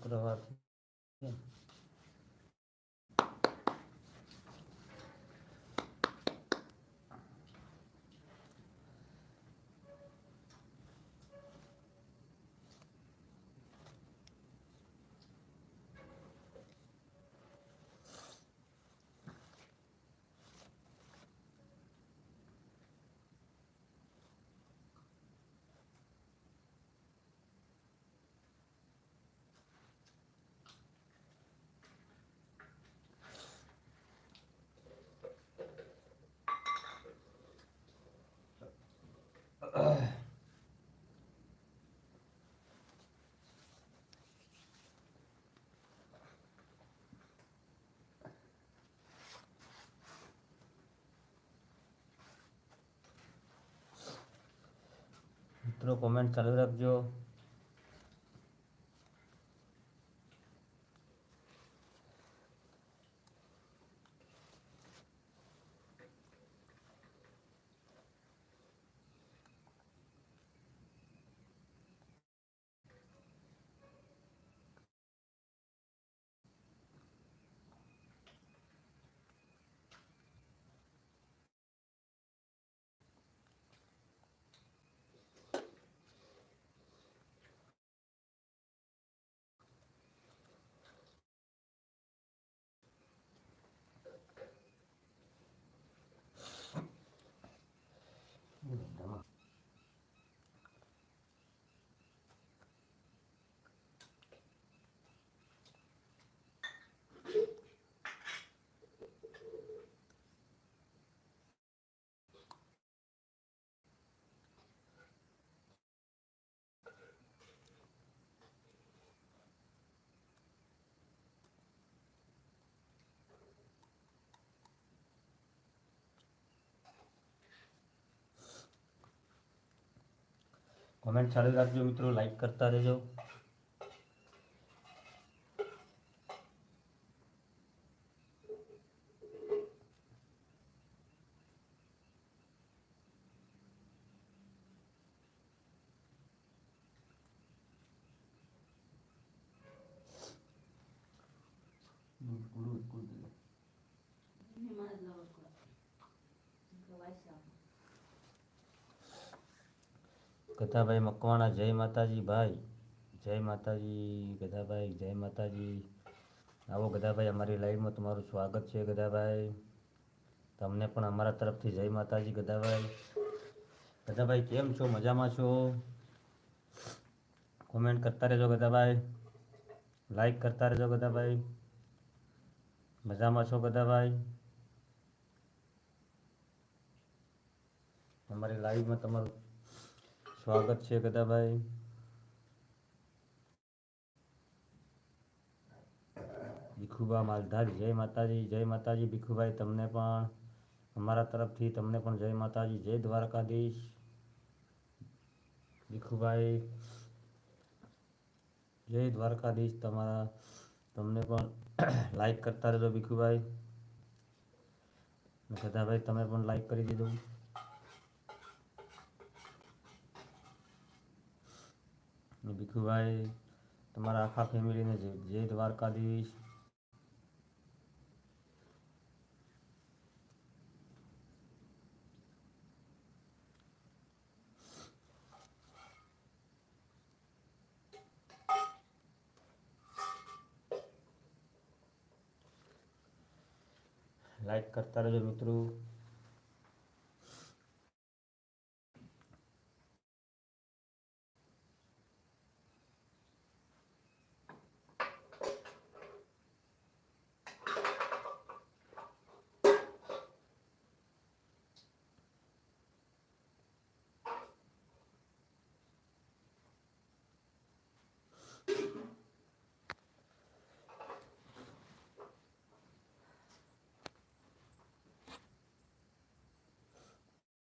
gravado. મિત્રો comment ચાલુ રાખજો. કોમેન્ટ ચાલુ રાખજો મિત્રો લાઈક કરતા રહેજો. ગધાભાઈ મકવાણા, જય માતાજી ભાઈ, જય માતાજી ગધાભાઈ, જય માતાજી. આવો ગધાભાઈ, અમારી લાઈવમાં તમારું સ્વાગત છે ગધાભાઈ. તમને પણ અમારા તરફથી જય માતાજી ગધાભાઈ. ગધાભાઈ, કેમ છો? મજામાં છો? કોમેન્ટ કરતા રહેજો ગધાભાઈ. લાઈક કરતા રહેજો ગધાભાઈ. મજામાં છો ગધાભાઈ? અમારી લાઈવમાં તમારું સ્વાગત છે ગદાભાઈ. ભીખુબા માલધારી, જય માતાજી જય માતાજી ભીખુભાઈ, તમને પણ અમારા તરફથી તમને પણ જય માતાજી, જય દ્વારકાધીશ. ભીખુભાઈ, જય દ્વારકાધીશ તમારા, તમને પણ લાઈક કરતા રહેજો ભીખુભાઈ. ગદાભાઈ, તમે પણ લાઈક કરી દીધું. ને ભીખુભાઈ તમારા આખા ફેમિલીને જય જય દ્વારકાધીશ લાઈક કરતા રહેજો મિત્રો.